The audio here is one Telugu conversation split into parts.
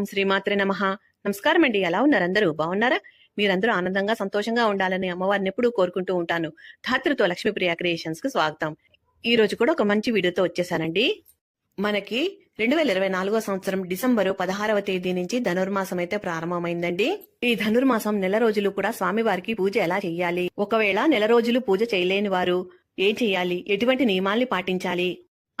ఓం శ్రీమాత్రే నమ. నమస్కారం అండి. ఎలా ఉన్నారు అందరూ? బాగున్నారా? మీరందరూ ఆనందంగా సంతోషంగా ఉండాలని అమ్మవారిని ఎప్పుడూ కోరుకుంటూ ఉంటాను. ధాతృతో లక్ష్మీప్రియ క్రియేషన్స్కు స్వాగతం. ఈ రోజు కూడా ఒక మంచి వీడియోతో వచ్చేసానండి. మనకి రెండు వేల ఇరవై నాలుగో సంవత్సరం డిసెంబరు పదహారవ తేదీ నుంచి ధనుర్మాసం అయితే ప్రారంభమైందండి. ఈ ధనుర్మాసం నెల రోజులు కూడా స్వామివారికి పూజ ఎలా చేయాలి ఒకవేళ నెల రోజులు పూజ చేయలేని వారు ఏం చేయాలి ఎటువంటి నియమాల్ని పాటించాలి?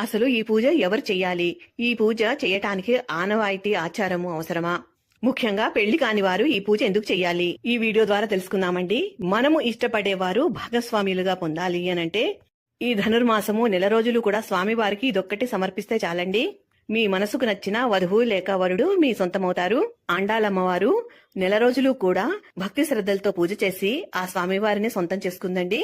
అసలు ఈ పూజ ఎవరు చెయ్యాలి? ఈ పూజ చేయటానికి ఆనవాయితీ ఆచారము అవసరమా? ముఖ్యంగా పెళ్ళి కాని వారు ఈ పూజ ఎందుకు చెయ్యాలి? ఈ వీడియో ద్వారా తెలుసుకుందామండి. మనము ఇష్టపడేవారు భాగస్వాములుగా పొందాలి అనంటే ఈ ధనుర్మాసము నెల రోజులు కూడా స్వామివారికి ఇదొక్కటి సమర్పిస్తే చాలండి. మీ మనసుకు నచ్చిన వధువు లేక వరుడు మీ సొంతమవుతారు. ఆండాలమ్మవారు నెల రోజులు కూడా భక్తి శ్రద్ధలతో పూజ చేసి ఆ స్వామివారిని సొంతం చేసుకుందండి.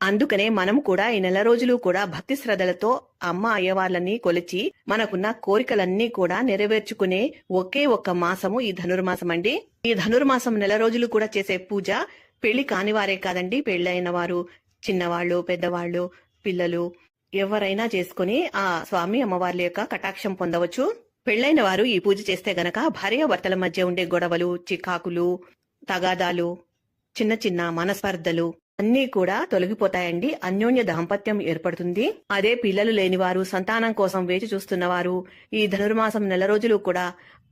అందుకనే మనం కూడా ఈ నెల రోజులు కూడా భక్తి శ్రద్ధలతో అమ్మ అయ్యవార్లని కొలిచి మనకున్న కోరికలన్నీ కూడా నెరవేర్చుకునే ఒకే ఒక్క మాసము ఈ ధనుర్మాసం అండి. ఈ ధనుర్మాసం నెల రోజులు కూడా చేసే పూజ పెళ్ళి కానివారే కాదండి. పెళ్ళైన వారు చిన్నవాళ్ళు పెద్దవాళ్ళు పిల్లలు ఎవరైనా చేసుకుని ఆ స్వామి అమ్మవార్ల యొక్క కటాక్షం పొందవచ్చు. పెళ్ళైన వారు ఈ పూజ చేస్తే గనక భార్యాభర్తల మధ్య ఉండే గొడవలు చికాకులు తగాదాలు చిన్న చిన్న మనస్పర్ధలు అన్నీ కూడా తొలగిపోతాయండి. అన్యోన్య దాంపత్యం ఏర్పడుతుంది. అదే పిల్లలు లేనివారు సంతానం కోసం వేచి చూస్తున్నవారు ఈ ధనుర్మాసం నెల రోజులు కూడా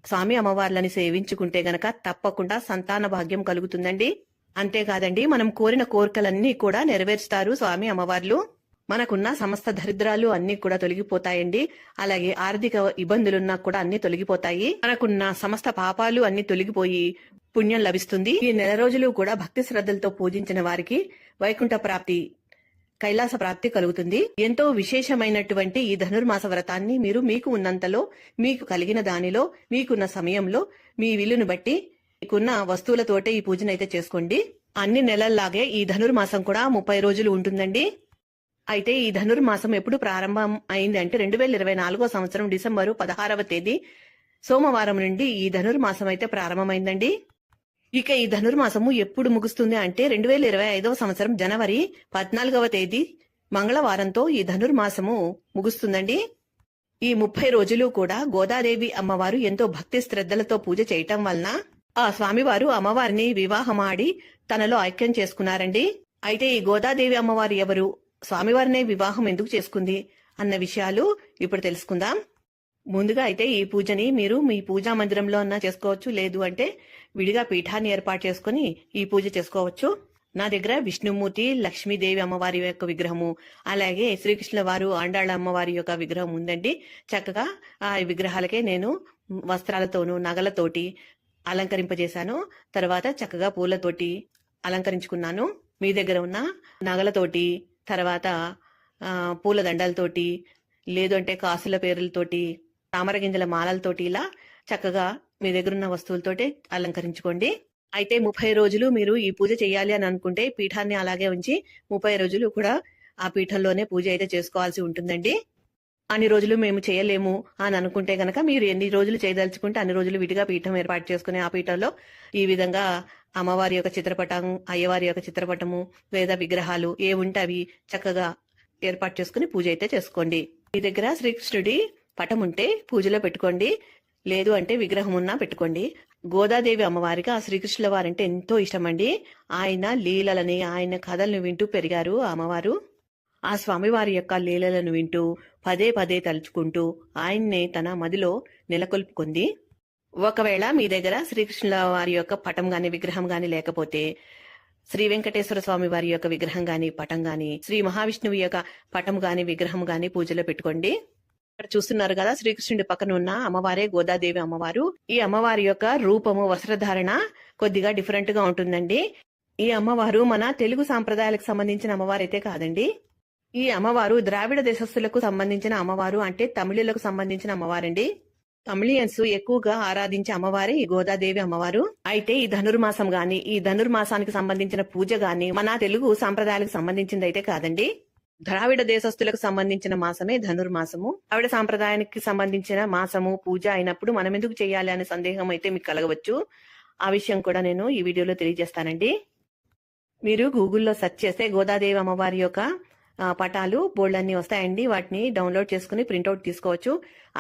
స్వామి అమ్మవార్లని సేవించుకుంటే గనక తప్పకుండా సంతాన భాగ్యం కలుగుతుందండి. అంతేకాదండి మనం కోరిన కోరికలన్నీ కూడా నెరవేర్చుతారు స్వామి అమ్మవార్లు. మనకున్న సమస్త దరిద్రాలు అన్ని కూడా తొలగిపోతాయండి. అలాగే ఆర్థిక ఇబ్బందులున్నా కూడా అన్ని తొలగిపోతాయి. మనకున్న సమస్త పాపాలు అన్ని తొలగిపోయి పుణ్యం లభిస్తుంది. ఈ నెల రోజులు కూడా భక్తి శ్రద్ధలతో పూజించిన వారికి వైకుంఠ ప్రాప్తి కైలాస ప్రాప్తి కలుగుతుంది. ఎంతో విశేషమైనటువంటి ఈ ధనుర్మాస వ్రతాన్ని మీరు మీకు ఉన్నంతలో మీకు కలిగిన దానిలో మీకున్న సమయంలో మీ విలును బట్టి మీకున్న వస్తువులతోటే ఈ పూజనైతే చేసుకోండి. అన్ని నెలల్లాగే ఈ ధనుర్మాసం కూడా ముప్పై రోజులు ఉంటుందండి. అయితే ఈ ధనుర్మాసం ఎప్పుడు ప్రారంభం అయింది అంటే రెండు వేల ఇరవై నాలుగో సంవత్సరం డిసెంబరు పదహారవ తేదీ. సోమవారం నుండి ఈ ధనుర్మాసం అయితే ప్రారంభమైందండి. ఇక ఈ ధనుర్మాసము ఎప్పుడు ముగుస్తుంది అంటే రెండు వేల ఇరవై ఐదవ సంవత్సరం జనవరి పద్నాలుగవ తేదీ మంగళవారంతో ఈ ధనుర్మాసము ముగుస్తుందండి. ఈ ముప్పై రోజులు కూడా గోదాదేవి అమ్మవారు ఎంతో భక్తి శ్రద్ధలతో పూజ చేయటం వలన ఆ స్వామివారు అమ్మవారిని వివాహమాడి తనలో ఐక్యం చేసుకున్నారండి. అయితే ఈ గోదాదేవి అమ్మవారు ఎవరు? స్వామివారినే వివాహం ఎందుకు చేసుకుంది అన్న విషయాలు ఇప్పుడు తెలుసుకుందాం. ముందుగా అయితే ఈ పూజని మీరు మీ పూజా మందిరంలో అన్నా చేసుకోవచ్చు లేదు అంటే విడిగా పీఠాన్ని ఏర్పాటు చేసుకుని ఈ పూజ చేసుకోవచ్చు. నా దగ్గర విష్ణుమూర్తి లక్ష్మీదేవి అమ్మవారి యొక్క విగ్రహము అలాగే శ్రీకృష్ణుల వారు ఆండాళ్ళ అమ్మవారి యొక్క విగ్రహం ఉందండి. చక్కగా ఆ విగ్రహాలకే నేను వస్త్రాలతోనూ నగలతోటి అలంకరింపజేశాను. తర్వాత చక్కగా పూలతోటి అలంకరించుకున్నాను. మీ దగ్గర ఉన్న నగలతోటి తర్వాత పూలదండలతోటి పూల దండలతోటి లేదు అంటే కాసుల పేర్లతోటి తామర గింజల మాలలతోటి ఇలా చక్కగా మీ దగ్గరున్న వస్తువులతోటి అలంకరించుకోండి. అయితే ముప్పై రోజులు మీరు ఈ పూజ చేయాలి అని అనుకుంటే పీఠాన్ని అలాగే ఉంచి ముప్పై రోజులు కూడా ఆ పీఠంలోనే పూజ అయితే చేసుకోవాల్సి ఉంటుందండి. అన్ని రోజులు మేము చేయలేము అని అనుకుంటే గనక మీరు ఎన్ని రోజులు చేయదలుచుకుంటే అన్ని రోజులు విడిగా పీఠం ఏర్పాటు చేసుకుని ఆ పీఠంలో ఈ విధంగా అమ్మవారి యొక్క చిత్రపటం అయ్యవారి యొక్క చిత్రపటము లేదా విగ్రహాలు ఏ ఉంటే అవి చక్కగా ఏర్పాటు చేసుకుని పూజ అయితే చేసుకోండి. మీ దగ్గర శ్రీకృష్ణుడి పటం ఉంటే పూజలో పెట్టుకోండి. లేదు అంటే విగ్రహం ఉన్నా పెట్టుకోండి. గోదాదేవి అమ్మవారికి ఆ శ్రీకృష్ణుల వారంటే ఎంతో ఇష్టమండి. ఆయన లీలలని ఆయన కథలను వింటూ పెరిగారు అమ్మవారు. ఆ స్వామివారి యొక్క లీలలను వింటూ పదే పదే తలుచుకుంటూ ఆయన్నే తన మదిలో నెలకొల్పుకుంది. ఒకవేళ మీ దగ్గర శ్రీకృష్ణుల వారి యొక్క పటం గాని విగ్రహం గాని లేకపోతే శ్రీ వెంకటేశ్వర స్వామి వారి యొక్క విగ్రహం గాని పటం గాని శ్రీ మహావిష్ణువు యొక్క పటం గాని విగ్రహం గాని పూజలో పెట్టుకోండి. ఇక్కడ చూస్తున్నారు కదా శ్రీకృష్ణుడి పక్కన ఉన్న అమ్మవారే గోదాదేవి అమ్మవారు. ఈ అమ్మవారి యొక్క రూపము వస్త్రధారణ కొద్దిగా డిఫరెంట్గా ఉంటుందండి. ఈ అమ్మవారు మన తెలుగు సాంప్రదాయాలకు సంబంధించిన అమ్మవారు అయితే కాదండి. ఈ అమ్మవారు ద్రావిడ దేశస్థులకు సంబంధించిన అమ్మవారు అంటే తమిళులకు సంబంధించిన అమ్మవారండి. తమిళియన్స్ ఎక్కువగా ఆరాధించే అమ్మవారే ఈ గోదాదేవి అమ్మవారు. అయితే ఈ ధనుర్మాసం గాని ఈ ధనుర్మాసానికి సంబంధించిన పూజ గాని మన తెలుగు సాంప్రదాయాలకు సంబంధించింది అయితే కాదండి. ద్రావిడ దేశస్థులకు సంబంధించిన మాసమే ధనుర్మాసము. ద్రావిడ సాంప్రదాయానికి సంబంధించిన మాసము పూజ అయినప్పుడు మనం ఎందుకు చేయాలి అనే సందేహం అయితే మీకు కలగవచ్చు. ఆ విషయం కూడా నేను ఈ వీడియోలో తెలియజేస్తానండి. మీరు గూగుల్లో సెర్చ్ చేస్తే గోదాదేవి అమ్మవారి యొక్క పటాలు బోల్డ్ వస్తాయండి. వాటిని డౌన్లోడ్ చేసుకుని ప్రింట్అవుట్ తీసుకోవచ్చు.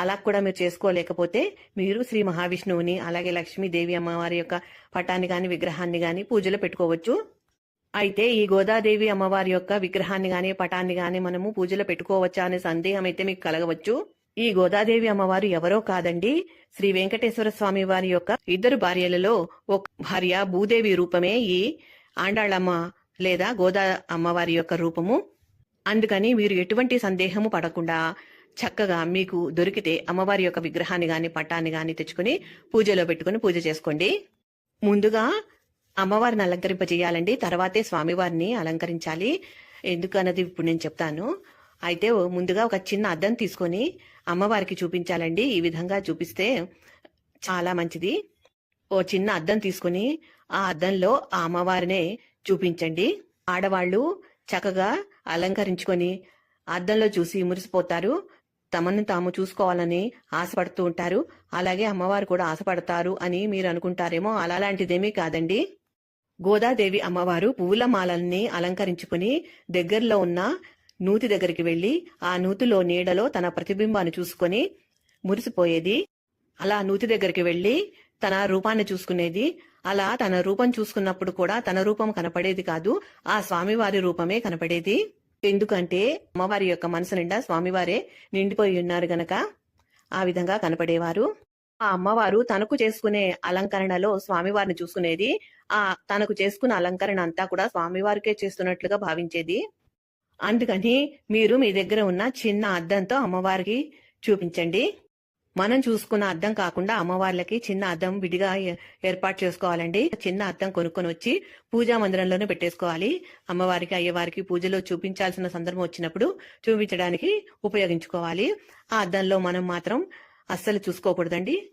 అలా కూడా మీరు చేసుకోలేకపోతే మీరు శ్రీ మహావిష్ణువుని అలాగే లక్ష్మీదేవి అమ్మవారి యొక్క పటాన్ని కానీ విగ్రహాన్ని కానీ పూజలో పెట్టుకోవచ్చు. అయితే ఈ గోదాదేవి అమ్మవారి యొక్క విగ్రహాన్ని గాని పటాన్ని గాని మనము పూజలో పెట్టుకోవచ్చా అనే సందేహం అయితే మీకు కలగవచ్చు. ఈ గోదాదేవి అమ్మవారు ఎవరో కాదండి. శ్రీ వెంకటేశ్వర స్వామి వారి యొక్క ఇద్దరు భార్యలలో ఒక భార్య భూదేవి రూపమే ఈ ఆండాళ్ళమ్మ లేదా గోదా అమ్మవారి యొక్క రూపము. అందుకని మీరు ఎటువంటి సందేహము పడకుండా చక్కగా మీకు దొరికితే అమ్మవారి యొక్క విగ్రహాన్ని గాని పటాన్ని గాని తెచ్చుకుని పూజలో పెట్టుకుని పూజ చేసుకోండి. ముందుగా అమ్మవారిని అలంకరింపజేయాలండి. తర్వాతే స్వామివారిని అలంకరించాలి. ఎందుకన్నది ఇప్పుడు నేను చెప్తాను. అయితే ముందుగా ఒక చిన్న అద్దం తీసుకొని అమ్మవారికి చూపించాలండి. ఈ విధంగా చూపిస్తే చాలా మంచిది. ఓ చిన్న అద్దం తీసుకొని ఆ అద్దంలో ఆ అమ్మవారినే చూపించండి. ఆడవాళ్ళు చక్కగా అలంకరించుకొని అద్దంలో చూసి మురిసిపోతారు. తమను తాము చూసుకోవాలని ఆశపడుతూ ఉంటారు. అలాగే అమ్మవారు కూడా ఆశపడతారు అని మీరు అనుకుంటారేమో. అలాంటిదేమీ కాదండి. గోదాదేవి అమ్మవారు పువ్వుల మాలల్ని అలంకరించుకుని దగ్గరలో ఉన్న నూతి దగ్గరికి వెళ్ళి ఆ నూతిలో నీడలో తన ప్రతిబింబాన్ని చూసుకొని మురిసిపోయేది. అలా నూతి దగ్గరికి వెళ్ళి తన రూపాన్ని చూసుకునేది. అలా తన రూపం చూసుకున్నప్పుడు కూడా తన రూపం కనపడేది కాదు ఆ స్వామివారి రూపమే కనపడేది. ఎందుకంటే అమ్మవారి యొక్క మనసు నిండా స్వామివారే నిండిపోయి ఉన్నారు గనక ఆ విధంగా కనపడేవారు. ఆ అమ్మవారు తనకు చేసుకునే అలంకరణలో స్వామివారిని చూసుకునేది ఆ తనకు చేసుకున్న అలంకరణ అంతా కూడా స్వామివారికే చేస్తున్నట్లుగా భావించేది. అందుకని మీరు మీ దగ్గర ఉన్న చిన్న అద్దంతో అమ్మవారికి చూపించండి. మనం చూసుకున్న అద్దం కాకుండా అమ్మవార్లకి చిన్న అద్దం విడిగా ఏ- ఏర్పాటు చేసుకోవాలండి. చిన్న అద్దం కొనుక్కొని వచ్చి పూజా మందిరంలోనే పెట్టేసుకోవాలి. అమ్మవారికి అయ్యవారికి పూజలో చూపించాల్సిన సందర్భం వచ్చినప్పుడు చూపించడానికి ఉపయోగించుకోవాలి. ఆ అద్దంలో మనం మాత్రం అస్సలు చూసుకోకూడదండి.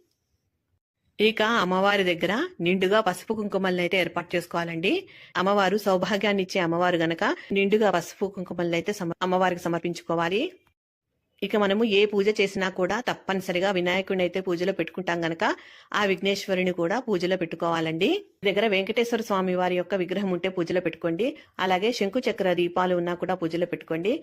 ఇక అమ్మవారి దగ్గర నిండుగా పసుపు కుంకుమల్ని అయితే ఏర్పాటు చేసుకోవాలండి. అమ్మవారు సౌభాగ్యాన్ని ఇచ్చే అమ్మవారు గనక నిండుగా పసుపు కుంకుమల్ని అయితే అమ్మవారికి సమర్పించుకోవాలి. ఇక మనము ఏ పూజ చేసినా కూడా తప్పనిసరిగా వినాయకుడిని అయితే పూజలో పెట్టుకుంటాం గనక ఆ విఘ్నేశ్వరుని కూడా పూజలో పెట్టుకోవాలండి. దగ్గర వెంకటేశ్వర స్వామి వారి యొక్క విగ్రహం ఉంటే పూజలో పెట్టుకోండి. అలాగే శంకు చక్ర దీపాలు ఉన్నా కూడా పూజలో పెట్టుకోండి.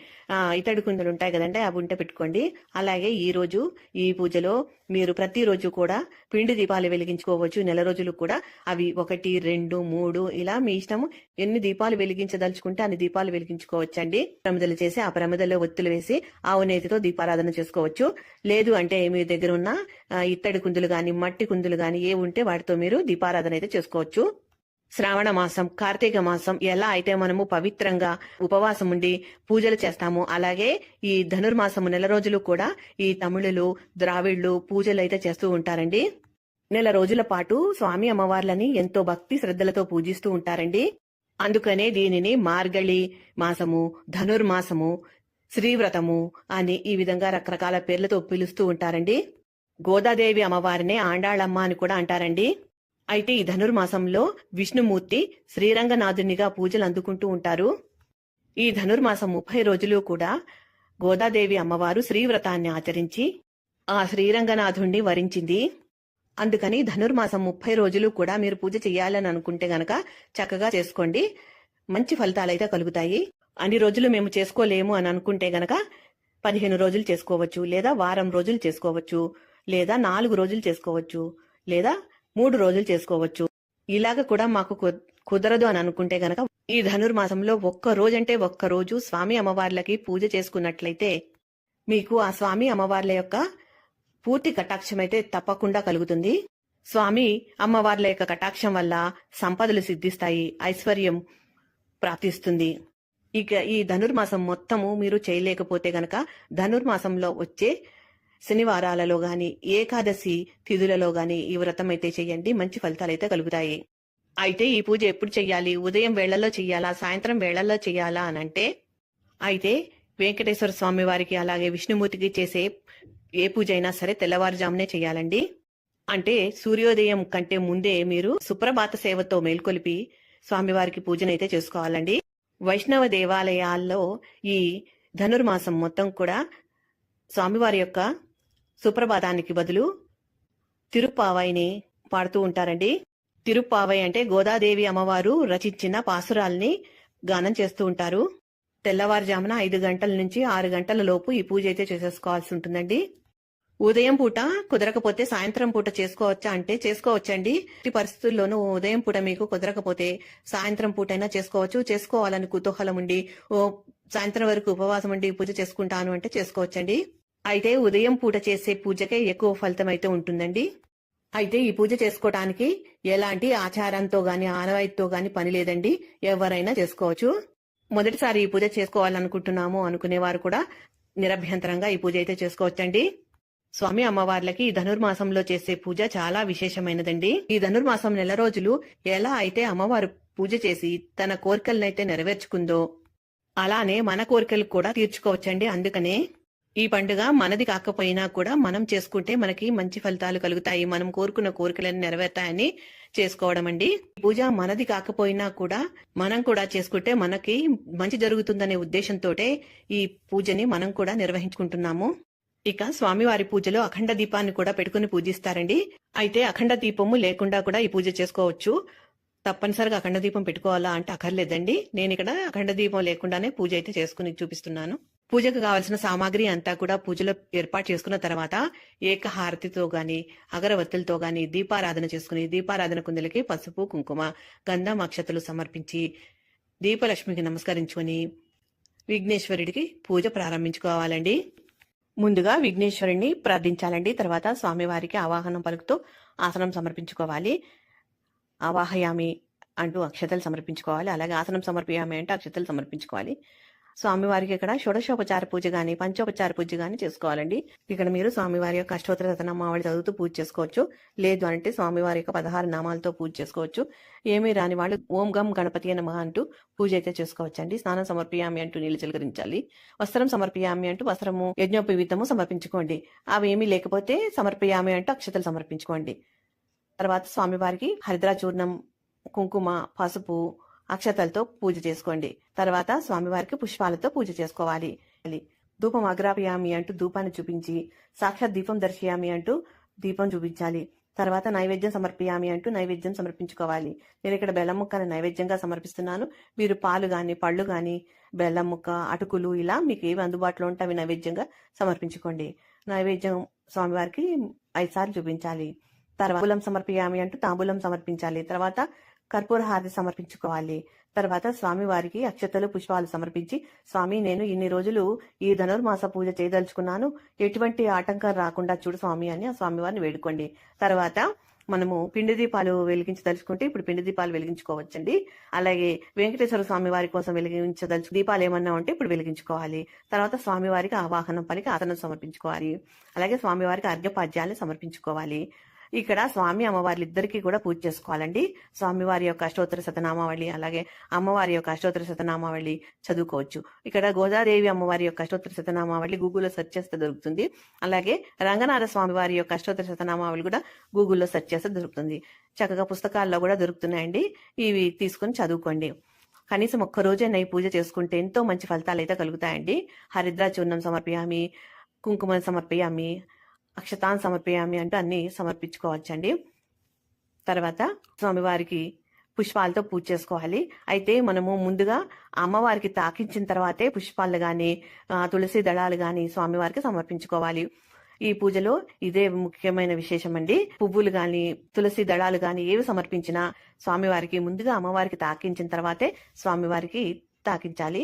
ఇతడి కుందులు ఉంటాయి కదండి అవి ఉంటే పెట్టుకోండి. అలాగే ఈ రోజు ఈ పూజలో మీరు ప్రతిరోజు కూడా పిండి దీపాలు వెలిగించుకోవచ్చు. నెల రోజులు కూడా అవి ఒకటి రెండు మూడు ఇలా మీ ఇష్టము ఎన్ని దీపాలు వెలిగించదలుచుకుంటే అన్ని దీపాలు వెలిగించుకోవచ్చండి. ప్రమిదలు చేసి ఆ ప్రమిదలో ఒత్తులు వేసి ఆవు నేతితో దీపారాధన చేసుకోవచ్చు. లేదు అంటే మీ దగ్గర ఉన్న ఇత్తడి కుందులు గాని మట్టి కుందులు గాని ఏ ఉంటే వాటితో మీరు దీపారాధన అయితే చేసుకోవచ్చు. శ్రావణ మాసం కార్తీక మాసం ఎలా అయితే మనము పవిత్రంగా ఉపవాసం ఉండి పూజలు చేస్తాము అలాగే ఈ ధనుర్మాసము నెల రోజులు కూడా ఈ తమిళులు ద్రావిడ్లు పూజలు అయితే చేస్తూ ఉంటారండి. నెల రోజుల పాటు స్వామి అమ్మవార్లని ఎంతో భక్తి శ్రద్ధలతో పూజిస్తూ ఉంటారండి. అందుకనే దీనిని మార్గళి మాసము ధనుర్మాసము శ్రీవ్రతము అని ఈ విధంగా రకరకాల పేర్లతో పిలుస్తూ ఉంటారండి. గోదాదేవి అమ్మవారినే ఆండాళమ్మ అని కూడా అంటారండి. అయితే ఈ ధనుర్మాసంలో విష్ణుమూర్తి శ్రీరంగనాథునిగా పూజలు అందుకుంటూ ఉంటారు. ఈ ధనుర్మాసం ముప్పై రోజులు కూడా గోదాదేవి అమ్మవారు శ్రీవ్రతాన్ని ఆచరించి ఆ శ్రీరంగనాథుణ్ణి వరించింది. అందుకని ధనుర్మాసం ముప్పై రోజులు కూడా మీరు పూజ చేయాలని అనుకుంటే గనక చక్కగా చేసుకోండి. మంచి ఫలితాలైతే కలుగుతాయి. అన్ని రోజులు మేము చేసుకోలేము అని అనుకుంటే గనక పదిహేను రోజులు చేసుకోవచ్చు లేదా వారం రోజులు చేసుకోవచ్చు లేదా నాలుగు రోజులు చేసుకోవచ్చు లేదా మూడు రోజులు చేసుకోవచ్చు. ఇలాగ కూడా మాకు కుదరదు అని అనుకుంటే గనక ఈ ధనుర్మాసంలో ఒక్క రోజంటే ఒక్క రోజు స్వామి అమ్మవార్లకి పూజ చేసుకున్నట్లయితే మీకు ఆ స్వామి అమ్మవార్ల యొక్క పూర్తి కటాక్షం అయితే తప్పకుండా కలుగుతుంది. స్వామి అమ్మవార్ల యొక్క కటాక్షం వల్ల సంపదలు సిద్ధిస్తాయి ఐశ్వర్యం ప్రాప్తిస్తుంది. ఇక ఈ ధనుర్మాసం మొత్తము మీరు చేయలేకపోతే గనక ధనుర్మాసంలో వచ్చే శనివారాలలో గాని ఏకాదశి తిథులలో గాని ఈ వ్రతం అయితే చేయండి. మంచి ఫలితాలు అయితే కలుగుతాయి. అయితే ఈ పూజ ఎప్పుడు చెయ్యాలి? ఉదయం వేళల్లో చెయ్యాలా? సాయంత్రం వేళల్లో చెయ్యాలా అని అంటే అయితే వెంకటేశ్వర స్వామి వారికి అలాగే విష్ణుమూర్తికి చేసే ఏ పూజ అయినా సరే తెల్లవారుజామునే చేయాలండి అంటే సూర్యోదయం కంటే ముందే మీరు సుప్రభాత సేవతో మేల్కొలిపి స్వామివారికి పూజనైతే చేసుకోవాలండి. వైష్ణవ దేవాలయాల్లో ఈ ధనుర్మాసం మొత్తం కూడా స్వామివారి యొక్క సుప్రభాతానికి బదులు తిరుప్పావైని పాడుతూ ఉంటారండి. తిరుప్పావై అంటే గోదాదేవి అమ్మవారు రచించిన పాసురాల్ని గానం చేస్తూ ఉంటారు. తెల్లవారుజామున ఐదు గంటల నుంచి ఆరు గంటల లోపు ఈ పూజ అయితే చేసేసుకోవాల్సి ఉంటుందండి. ఉదయం పూట కుదరకపోతే సాయంత్రం పూట చేసుకోవచ్చా అంటే చేసుకోవచ్చండి. ఈ పరిస్థితుల్లోనూ ఉదయం పూట మీకు కుదరకపోతే సాయంత్రం పూట అయినా చేసుకోవచ్చు. చేసుకోవాలని కుతూహలం ఉండి ఓ సాయంత్రం వరకు ఉపవాసం ఉండి పూజ చేసుకుంటాను అంటే చేసుకోవచ్చండి. అయితే ఉదయం పూట చేసే పూజకే ఎక్కువ ఫలితం అయితే ఉంటుందండి. అయితే ఈ పూజ చేసుకోవటానికి ఎలాంటి ఆచారంతో గాని ఆనవాయితీతో గాని పని లేదండి. ఎవరైనా చేసుకోవచ్చు. మొదటిసారి ఈ పూజ చేసుకోవాలనుకుంటున్నాము అనుకునేవారు కూడా నిరభ్యంతరంగా ఈ పూజ అయితే చేసుకోవచ్చండి. స్వామి అమ్మవార్లకి ఈ ధనుర్మాసంలో చేసే పూజ చాలా విశేషమైనదండి. ఈ ధనుర్మాసం నెల రోజులు ఎలా అయితే అమ్మవారు పూజ చేసి తన కోరికలనైతే నెరవేర్చుకుందో అలానే మన కోరికలు కూడా తీర్చుకోవచ్చండి. అందుకనే ఈ పండుగ మనది కాకపోయినా కూడా మనం చేసుకుంటే మనకి మంచి ఫలితాలు కలుగుతాయి. మనం కోరుకున్న కోరికలను నెరవేర్తాయని చేసుకోవడం అండి. పూజ మనది కాకపోయినా కూడా మనం కూడా చేసుకుంటే మనకి మంచి జరుగుతుందనే ఉద్దేశంతో ఈ పూజని మనం కూడా నిర్వహించుకుంటున్నాము. ఇక స్వామివారి పూజలో అఖండ దీపాన్ని కూడా పెట్టుకుని పూజిస్తారండి. అయితే అఖండ దీపము లేకుండా కూడా ఈ పూజ చేసుకోవచ్చు. తప్పనిసరిగా అఖండ దీపం పెట్టుకోవాలా అంటే అక్కర్లేదండి. నేను ఇక్కడ అఖండ దీపం లేకుండానే పూజ అయితే చేసుకుని చూపిస్తున్నాను. పూజకు కావలసిన సామాగ్రి అంతా కూడా పూజలో ఏర్పాటు చేసుకున్న తర్వాత ఏకహారతితో గాని అగరవత్తులతో గాని దీపారాధన చేసుకుని దీపారాధన కుందలకి పసుపు కుంకుమ గంధం అక్షతలు సమర్పించి దీపలక్ష్మికి నమస్కరించుకొని విఘ్నేశ్వరుడికి పూజ ప్రారంభించుకోవాలండి. ముందుగా విఘ్నేశ్వరుణ్ణి ప్రార్థించాలండి. తర్వాత స్వామివారికి ఆవాహనం పలుకుతూ ఆసనం సమర్పించుకోవాలి. ఆవాహయామి అంటూ అక్షతలు సమర్పించుకోవాలి. అలాగే ఆసనం సమర్పయామి అంటే అక్షతలు సమర్పించుకోవాలి. స్వామివారికి ఇక్కడ షోడశోపచార పూజ గాని పంచోపచార పూజ గాని చేసుకోవాలండి. ఇక్కడ మీరు స్వామివారి యొక్క అష్టోత్తర రతనామావళి చదువుతూ పూజ చేసుకోవచ్చు. లేదు అంటే స్వామివారి యొక్క పదహారు నామాలతో పూజ చేసుకోవచ్చు. ఏమీ రాని వాళ్ళు ఓం గం గణపతి నమ అంటూ పూజ అయితే చేసుకోవచ్చండి. స్నానం సమర్పయామి అంటూ నీళ్ళు చిలకరించాలి. వస్త్రం సమర్పయామి అంటూ వస్త్రము యజ్ఞోపవీతము సమర్పించుకోండి. అవి ఏమీ లేకపోతే సమర్పయామి అంటూ అక్షతలు సమర్పించుకోండి. తర్వాత స్వామివారికి హరిద్రాచూర్ణం కుంకుమ పసుపు అక్షతలతో పూజ చేసుకోండి. తర్వాత స్వామివారికి పుష్పాలతో పూజ చేసుకోవాలి. ధూపం అగ్రాపయామి అంటూ ధూపాన్ని చూపించి సాక్షాత్ దీపం దర్శయామి అంటూ దీపం చూపించాలి. తర్వాత నైవేద్యం సమర్పయామి అంటూ నైవేద్యం సమర్పించుకోవాలి. నేను ఇక్కడ బెల్లం ముక్కని నైవేద్యంగా సమర్పిస్తున్నాను. మీరు పాలు గాని పళ్ళు గాని బెల్లం ముక్క అటుకులు ఇలా మీకు ఏవి అందుబాటులో ఉంటే అవి నైవేద్యంగా సమర్పించుకోండి. నైవేద్యం స్వామివారికి ఐదు సార్లు చూపించాలి. తర్వాత తాంబూలం సమర్పయామి అంటూ తాంబూలం సమర్పించాలి. తర్వాత కర్పూర హారతి సమర్పించుకోవాలి. తర్వాత స్వామి వారికి అక్షతలు పుష్పాలు సమర్పించి స్వామి నేను ఇన్ని రోజులు ఈ ధనుర్మాస పూజ చేయదలుచుకున్నాను. ఎటువంటి ఆటంకం రాకుండా చూడు స్వామి అని ఆ స్వామి వారిని వేడుకోండి. తర్వాత మనము పిండి దీపాలు వెలిగించదలుచుకుంటే ఇప్పుడు పిండి దీపాలు వెలిగించుకోవచ్చండి. అలాగే వెంకటేశ్వర స్వామి వారి కోసం వెలిగించదలుచు దీపాలు ఏమన్నా ఉంటే ఇప్పుడు వెలిగించుకోవాలి. తర్వాత స్వామివారికి ఆవాహనం పలికి ఆసనం సమర్పించుకోవాలి. అలాగే స్వామివారికి అర్ఘ్యపాద్యాన్ని సమర్పించుకోవాలి. ఇక్కడ స్వామి అమ్మవారి ఇద్దరికి కూడా పూజ చేసుకోవాలండి. స్వామివారి యొక్క అష్టోత్తర శతనామావళి అలాగే అమ్మవారి యొక్క అష్టోత్తర శతనామావళి చదువుకోవచ్చు. ఇక్కడ గోదాదేవి అమ్మవారి యొక్క అష్టోత్తర శతనామావళి గూగుల్లో సెర్చ్ చేస్తే దొరుకుతుంది. అలాగే రంగనాథ స్వామి వారి యొక్క అష్టోత్తర శతనామావళి కూడా గూగుల్లో సెర్చ్ చేస్తే దొరుకుతుంది. చక్కగా పుస్తకాల్లో కూడా దొరుకుతున్నాయండి. ఇవి తీసుకుని చదువుకోండి. కనీసం ఒక్క రోజైనా ఈ పూజ చేసుకుంటే ఎంతో మంచి ఫలితాలు అయితే కలుగుతాయండి. హరిద్రా చూర్ణం సమర్పయామి కుంకుమ సమర్పయామి అక్షతాన్ సమర్పయామి అంటూ అన్ని సమర్పించుకోవచ్చండి. తర్వాత స్వామివారికి పుష్పాలతో పూజ చేసుకోవాలి. అయితే మనము ముందుగా అమ్మవారికి తాకించిన తర్వాతే పుష్పాలు కానీ తులసి దళాలు కానీ స్వామివారికి సమర్పించుకోవాలి. ఈ పూజలో ఇదే ముఖ్యమైన విశేషం అండి పువ్వులు గాని తులసి దళాలు గాని ఏవి సమర్పించినా స్వామివారికి ముందుగా అమ్మవారికి తాకించిన తర్వాతే స్వామివారికి తాకించాలి.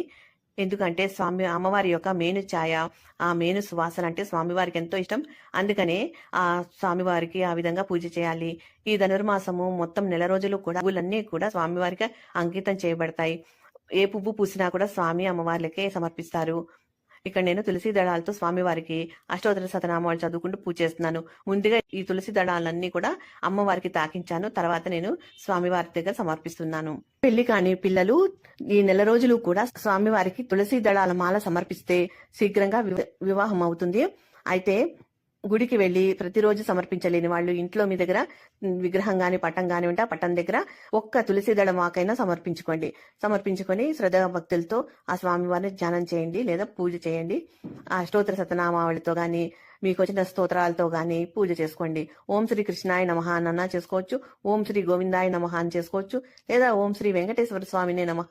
ఎందుకంటే స్వామి అమ్మవారి యొక్క మేను ఛాయ ఆ మేను సువాసన అంటే స్వామివారికి ఎంతో ఇష్టం. అందుకనే ఆ స్వామివారికి ఆ విధంగా పూజ చేయాలి. ఈ ధనుర్మాసము మొత్తం నెల రోజులు కూడా పువ్వులన్నీ కూడా స్వామివారికి అంకితం చేయబడతాయి. ఏ పువ్వు పూసినా కూడా స్వామి అమ్మవార్లకే సమర్పిస్తారు. ఇక్కడ నేను తులసి దళాలతో స్వామివారికి అష్టోత్తర సతనామాలు చదువుకుంటూ పూజ చేస్తున్నాను. ముందుగా ఈ తులసి దళాలన్నీ కూడా అమ్మవారికి తాకించాను. తర్వాత నేను స్వామివారి దగ్గర సమర్పిస్తున్నాను. పెళ్ళి కాని పిల్లలు ఈ నెల రోజులు కూడా స్వామివారికి తులసి దళాల మాల సమర్పిస్తే శీఘ్రంగా వివాహం అవుతుంది. అయితే గుడికి వెళ్ళి ప్రతిరోజు సమర్పించలేని వాళ్ళు ఇంట్లో మీ దగ్గర విగ్రహం గాని పట్టం గాని ఉంటే ఆ పటం దగ్గర ఒక్క తులసి దళ మాకైనా సమర్పించుకోండి. సమర్పించుకొని శ్రద్ధా భక్తులతో ఆ స్వామివారిని ధ్యానం చేయండి లేదా పూజ చేయండి. ఆ స్తోత్ర సతనామావళితో గాని మీకు వచ్చిన స్తోత్రాలతో గాని పూజ చేసుకోండి. ఓం శ్రీ కృష్ణాయ నమః అన్న చేసుకోవచ్చు. ఓం శ్రీ గోవిందాయ నమః అని చేసుకోవచ్చు. లేదా ఓం శ్రీ వెంకటేశ్వర స్వామినే నమ.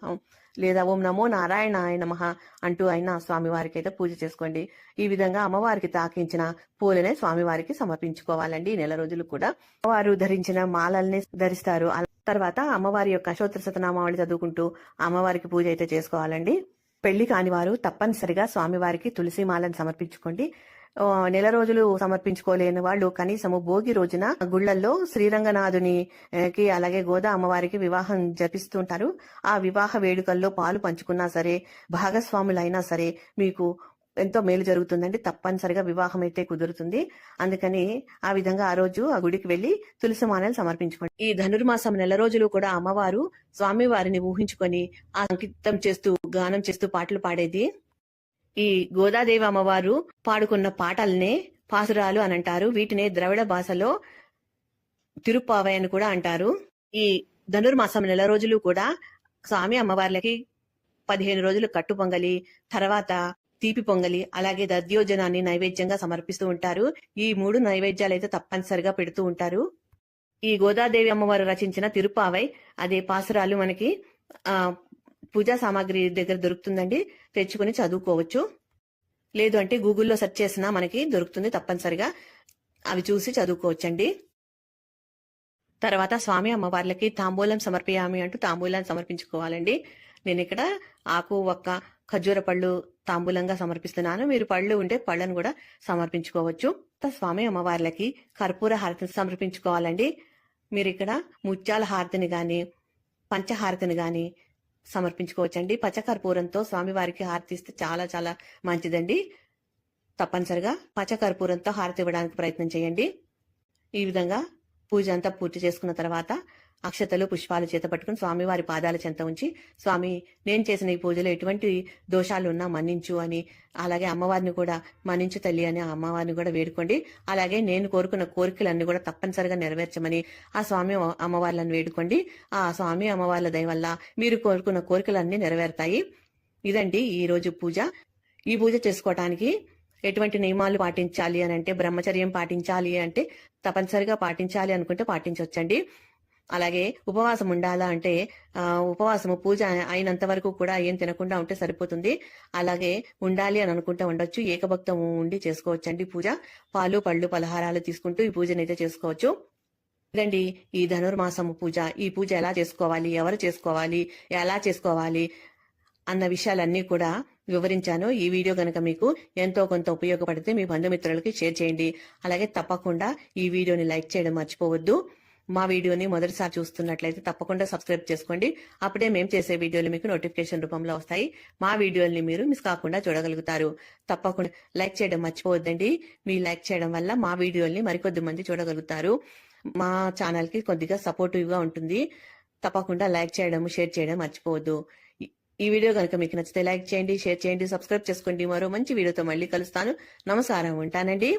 లేదా ఓం నమో నారాయణాయ నమః అంటూ అయినా స్వామివారికి అయితే పూజ చేసుకోండి. ఈ విధంగా అమ్మవారికి తాకించిన పూలనే స్వామివారికి సమర్పించుకోవాలండి. ఈ నెల రోజులు కూడా వారు ధరించిన మాలల్ని ధరిస్తారు. తర్వాత అమ్మవారి యొక్క అశోత్ర శతనామావళి చదువుకుంటూ అమ్మవారికి పూజ అయితే చేసుకోవాలండి. పెళ్ళి కాని వారు తప్పనిసరిగా స్వామివారికి తులసి మాలను సమర్పించుకోండి. నెల రోజులు సమర్పించుకోలేని వాళ్ళు కనీసము భోగి రోజున గుళ్ళల్లో శ్రీరంగనాథుని కి అలాగే గోదా అమ్మవారికి వివాహం జరిపిస్తుంటారు. ఆ వివాహ వేడుకల్లో పాలు పంచుకున్నా సరే భాగస్వాములైనా సరే మీకు ఎంతో మేలు జరుగుతుందండి. తప్పనిసరిగా వివాహం అయితే కుదురుతుంది. అందుకని ఆ విధంగా ఆ రోజు ఆ గుడికి వెళ్ళి తులసి మాలలు సమర్పించుకోండి. ఈ ధనుర్మాసం నెల రోజులు కూడా అమ్మవారు స్వామివారిని ఊహించుకొని ఆ సంకీర్తం చేస్తూ గానం చేస్తూ పాటలు పాడేది ఈ గోదాదేవి అమ్మవారు పాడుకున్న పాటల్నే పాసురాలు అని అంటారు వీటినే ద్రవిడ భాషలో తిరుప్పావై అని కూడా అంటారు. ఈ ధనుర్మాసం నెల రోజులు కూడా స్వామి అమ్మవార్లకి పదిహేను రోజులు కట్టు పొంగలి తర్వాత తీపి పొంగలి అలాగే దద్యోజనాన్ని నైవేద్యంగా సమర్పిస్తూ ఉంటారు. ఈ మూడు నైవేద్యాలు అయితే తప్పనిసరిగా పెడుతూ ఉంటారు. ఈ గోదాదేవి అమ్మవారు రచించిన తిరుపావై అదే పాసురాలు మనకి ఆ పూజా సామాగ్రి దగ్గర దొరుకుతుందండి. తెచ్చుకొని చదువుకోవచ్చు. లేదు అంటే గూగుల్లో సెర్చ్ చేసినా మనకి దొరుకుతుంది తప్పనిసరిగా. అవి చూసి చదువుకోవచ్చండి. తర్వాత స్వామి అమ్మవార్లకి తాంబూలం సమర్పయామి అంటూ తాంబూలాన్ని సమర్పించుకోవాలండి. నేను ఇక్కడ ఆకు ఒక్క ఖర్జూర పళ్ళు తాంబూలంగా సమర్పిస్తున్నాను. మీరు పళ్ళు ఉంటే పళ్ళను కూడా సమర్పించుకోవచ్చు. స్వామి అమ్మవార్లకి కర్పూర హారతిని సమర్పించుకోవాలండి. మీరు ఇక్కడ ముత్యాల హారతిని గాని పంచహారతిని కానీ సమర్పించుకోవచ్చండి. పచ్చకర్పూరంతో స్వామివారికి హారతి ఇస్తే చాలా చాలా మంచిదండి. తప్పనిసరిగా పచ్చకర్పూరంతో హారతి ఇవ్వడానికి ప్రయత్నం చేయండి. ఈ విధంగా పూజ అంతా పూర్తి చేసుకున్న తర్వాత అక్షతలు పుష్పాలు చేత పట్టుకుని స్వామివారి పాదాల చెంత ఉంచి స్వామి నేను చేసిన ఈ పూజలో ఎటువంటి దోషాలు ఉన్నా మన్నించు అని అలాగే అమ్మవారిని కూడా మన్నించు తల్లి అని ఆ అమ్మవారిని కూడా వేడుకోండి. అలాగే నేను కోరుకున్న కోరికలన్నీ కూడా తప్పనిసరిగా నెరవేర్చమని ఆ స్వామి అమ్మవార్లను వేడుకోండి. ఆ స్వామి అమ్మవార్ల దయ వల్ల మీరు కోరుకున్న కోరికలన్నీ నెరవేరుతాయి. ఇదండి ఈ రోజు పూజ. ఈ పూజ చేసుకోవటానికి ఎటువంటి నియమాలు పాటించాలి అని అంటే బ్రహ్మచర్యం పాటించాలి అంటే తప్పనిసరిగా పాటించాలి అనుకుంటే పాటించవచ్చండి. అలాగే ఉపవాసం ఉండాలా అంటే ఆ, ఉపవాసము పూజ అయినంత వరకు కూడా ఏం తినకుండా ఉంటే సరిపోతుంది. అలాగే ఉండాలి అని అనుకుంటూ ఉండొచ్చు. ఏకభక్తం ఉండి చేసుకోవచ్చండి పూజ. పాలు పళ్ళు పలహారాలు తీసుకుంటూ ఈ పూజనైతే చేసుకోవచ్చు. ఇదండి ఈ ధనుర్మాసము పూజ. ఈ పూజ ఎలా చేసుకోవాలి? ఎవరు చేసుకోవాలి? ఎలా చేసుకోవాలి? అన్న విషయాలన్నీ కూడా వివరించాను. ఈ వీడియో కనుక మీకు ఎంతో కొంత ఉపయోగపడితే మీ బంధుమిత్రులకి షేర్ చేయండి. అలాగే తప్పకుండా ఈ వీడియోని లైక్ చేయడం మర్చిపోవద్దు. మా వీడియోని మొదటిసారి చూస్తున్నట్లయితే తప్పకుండా సబ్స్క్రైబ్ చేసుకోండి. అప్పుడే మేము చేసే వీడియోలు మీకు నోటిఫికేషన్ రూపంలో వస్తాయి. మా వీడియోల్ని మీరు మిస్ కాకుండా చూడగలుగుతారు. తప్పకుండా లైక్ చేయడం మర్చిపోవద్దండి. మీ లైక్ చేయడం వల్ల మా వీడియోల్ని మరికొద్ది మంది చూడగలుగుతారు. మా ఛానల్కి కొద్దిగా సపోర్టివ్గా ఉంటుంది. తప్పకుండా లైక్ చేయడం షేర్ చేయడం మర్చిపోవద్దు. ఈ- ఈ వీడియో కనుక మీకు నచ్చితే లైక్ చేయండి షేర్ చేయండి సబ్స్క్రైబ్ చేసుకోండి. మరో మంచి వీడియోతో మళ్ళీ కలుస్తాను. నమస్కారం ఉంటానండి.